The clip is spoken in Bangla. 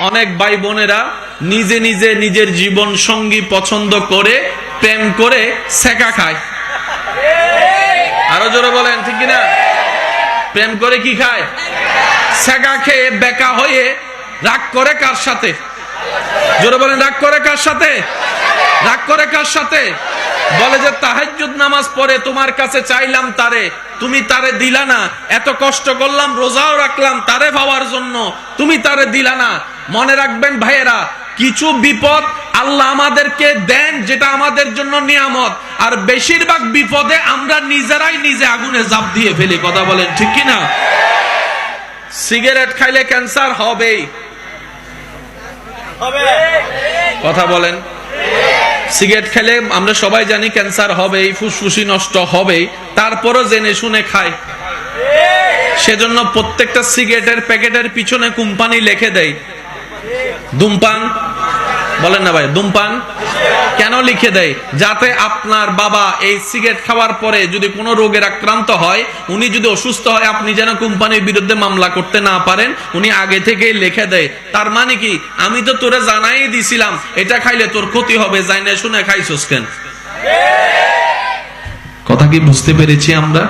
অনেক ভাই বোনেরা নিজে নিজে নিজের জীবন সঙ্গী পছন্দ করে, প্রেম করে সেকা খায়। আরও জোরে বলেন, ঠিক কিনা? প্রেম করে কি খায়? সেকা খেয়ে বেকা হয়ে রাগ করে কার সাথে? জোরে বলেন, রাগ করে কার সাথে? রাগ করে কার সাথে? বলে যে তাহাজ্জুদ নামাজ পড়ে তোমার কাছে চাইলাম তারে। তুমি তারে দিলা না। এত কষ্ট করলাম রোজাও রাখলাম তারে পাওয়ার জন্য। তুমি তারে দিলা না। মনে রাখবেন ভাইয়েরা কিছু বিপদ আল্লাহ আমাদেরকে দেন যেটা আমাদের জন্য নিয়ামত। আর বেশিরভাগ বিপদে আমরা নিজেরাই নিজে আগুনে জাপ দিয়ে ফেলি। কথা বলেন ঠিক কি না সিগারেট খাইলে ক্যান্সার হবেই। কথা বলেন। সিগারেট খেলে আমরা সবাই জানি ক্যান্সার হবেই ফুসফুসি নষ্ট হবে তারপরও জেনে শুনে খায়। সেজন্য প্রত্যেকটা সিগারেটের প্যাকেটের পিছনে কোম্পানি লিখে দেয়। ধূমপান বলেন না ভাই ধূমপান কেন লিখে দেয়? যাতে আপনার বাবা এই সিগারেট খাওয়ার পরে যদি কোনো রোগের আক্রান্ত হয়, উনি যদি অসুস্থ হয়, আপনি যেন কোম্পানির বিরুদ্ধে মামলা করতে না পারেন, উনি আগে থেকেই লিখে দেয়। তার মানে কি? আমি তো তোরে জানাই দিছিলাম, এটা খাইলে তোর ক্ষতি হবে, জাইনে শুনে খাইছস কেন? কথা কি বুঝতে পেরেছি আমরা?